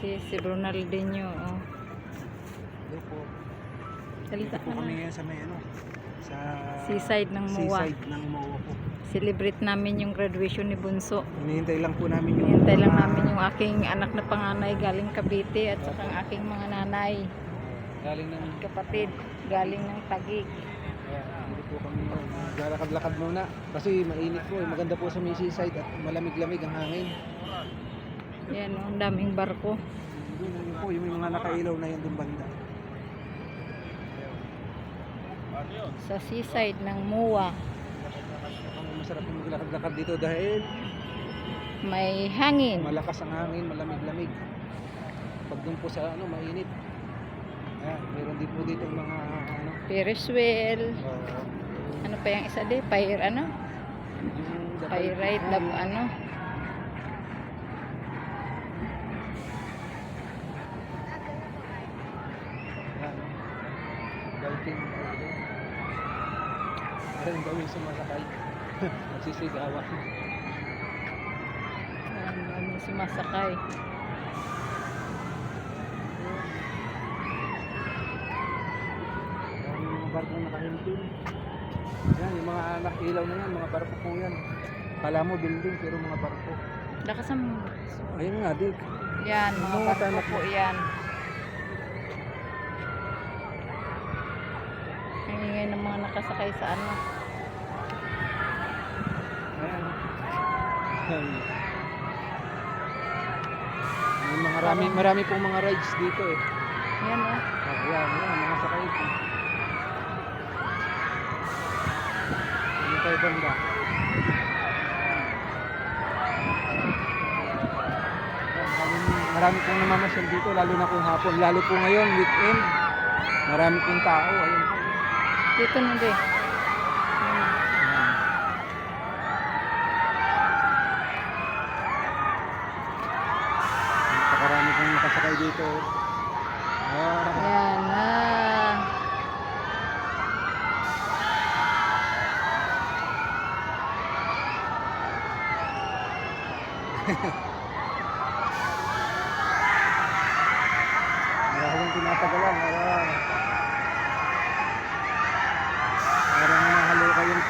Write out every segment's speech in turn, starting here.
Ronaldinho. Oh. Hello po. Salita po ka kami ngayon sa may ano, sa Seaside ng MOA. Seaside ng MOA po. Celebrate namin yung graduation ni Bunso. Hinihintay lang po namin yung Hintay lang mga- namin yung aking anak na panganay galing Cavite at saka ang aking mga nanay, galing ng kapatid, galing ng Tagig. Kaya hindi po kami lalakad-lakad muna kasi mainit po, eh. maganda po sa may seaside at malamig-lamig ang hangin. Yan, ang daming barko. Yun, yun po, yung mga nakailaw na yun doon banda. Sa seaside ng Ang masarap yung maglakad-lakad dito dahil may hangin. malakas ang hangin, malamig-lamig. Pag doon po sa ano, mainit. Ayan, meron din po dito mga ano, Ferris wheel. uh, Ano pa yung isa di? Fire ano? yung Fire ride, lab, ano? Meron daw yung sumasakay. Nagsisigawan. Ang daming sumasakay. Yung mga barko nakahimpin. Yan, yung mga anak ilaw na yan, mga barko po yan. Kala mo building pero mga barko. Lakas ang... Ayun nga, di. Yan, mga Mga barko tanak- po yan. Ang ingay ng mga nakasakay sa ano. May mga marami, marami pong mga rides dito eh. Yan oh. Ah, Ayan, ayan, mga sakay po. Ano tayo banda? Marami pong namamasyal dito, lalo na kung hapon. Lalo po ngayon, weekend. Marami pong tao. Ayun po. Dito na din. Ayan. Napakarami pong nakasakay dito. Ah, Yan na. Maraming tinatagalan. Ah. Nahalo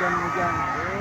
kayong tiyan mo dyan. Eh,